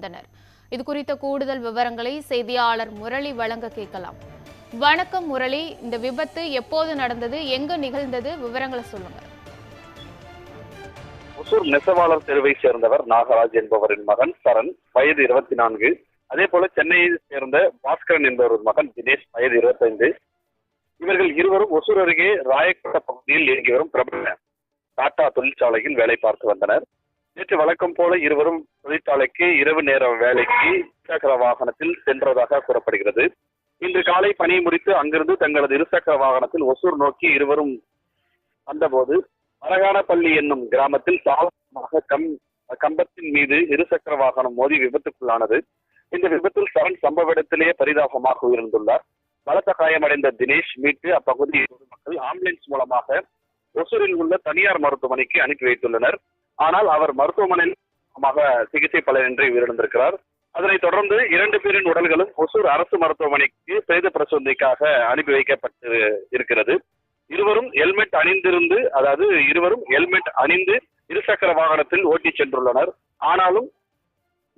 இருந்தனர் இது குறித்த கூடுதல் விவரங்களை செய்தியாளர் முரளி வழங்க கேட்கலாம். வணக்கம் முரளி இந்த விபத்து எப்போது நடந்தது? எங்கு நிகழ்ந்தது? விவரங்களை சொல்லுங்க ஒசூர் நெசவாளர் தெருவை சேர்ந்தவர் நாகராஜ் என்பவரின் மகன் சரண் வயது இருபத்தி நான்கு. அதே போல சென்னையை சேர்ந்த பாஸ்கரன் என்பவரின் மகன் தினேஷ் வயது இருபத்தைந்து. இவர்கள் இருவரும் ஒசூர் அருகே ராயக்கோட்டை பகுதியில் இயங்கி வரும் பிரபல டாடா தொழிற்சாலையில் வேலை பார்த்து வந்தனர். நேற்று வழக்கம் போல இருவரும் தொழிற்சாலைக்கு இரவு நேர வேலைக்கு இருசக்கர வாகனத்தில் சென்றதாக கூறப்படுகிறது. இன்று காலை பணியை முடித்து அங்கிருந்து தங்களது இருசக்கர வாகனத்தில் ஒசூர் நோக்கி இருவரும் வந்தபோது மரகானப்பள்ளி என்னும் கிராமத்தில் சாதகமாக கம் கம்பத்தின் மீது இருசக்கர வாகனம் மோதி விபத்துக்குள்ளானது. இந்த விபத்தில் சரண் சம்பவ இடத்திலேயே பரிதாபமாக உயிர்ந்துள்ளார் பலத்த காயமடைந்த தினேஷ் மீட்டு அப்பகுதி பொதுமக்கள் ஆம்புலன்ஸ் மூலமாக ஒசூரில் உள்ள தனியார் மருத்துவமனைக்கு அனுப்பி வைத்துள்ளனர். ஆனால் அவர் மருத்துவமனையில் சிகிச்சை பலனின்றி உயிரிழந்திருக்கிறார். அதனைத் தொடர்ந்து இரண்டு பேரின் உடல்களும் ஒசூர் அரசு மருத்துவமனைக்கு பிரேத பரிசோதனைக்காக அனுப்பி வைக்கப்பட்டு இருக்கிறது. இருவரும் ஹெல்மெட் அணிந்திருந்து அதாவது இருவரும் ஹெல்மெட் அணிந்து இருசக்கர வாகனத்தில் ஓட்டி சென்றுள்ளனர். ஆனாலும்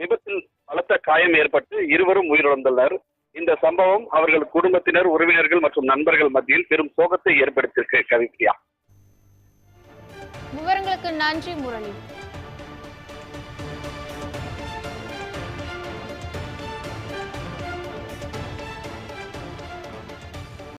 விபத்தில் பலத்த காயம் ஏற்பட்டு இருவரும் உயிரிழந்துள்ளனர். இந்த சம்பவம் அவர்கள் குடும்பத்தினர் உறவினர்கள் மற்றும் நண்பர்கள் மத்தியில் பெரும் சோகத்தை ஏற்படுத்தியிருக்கு கவிப்ரியா. விவரங்களுக்கு நன்றி முரளி.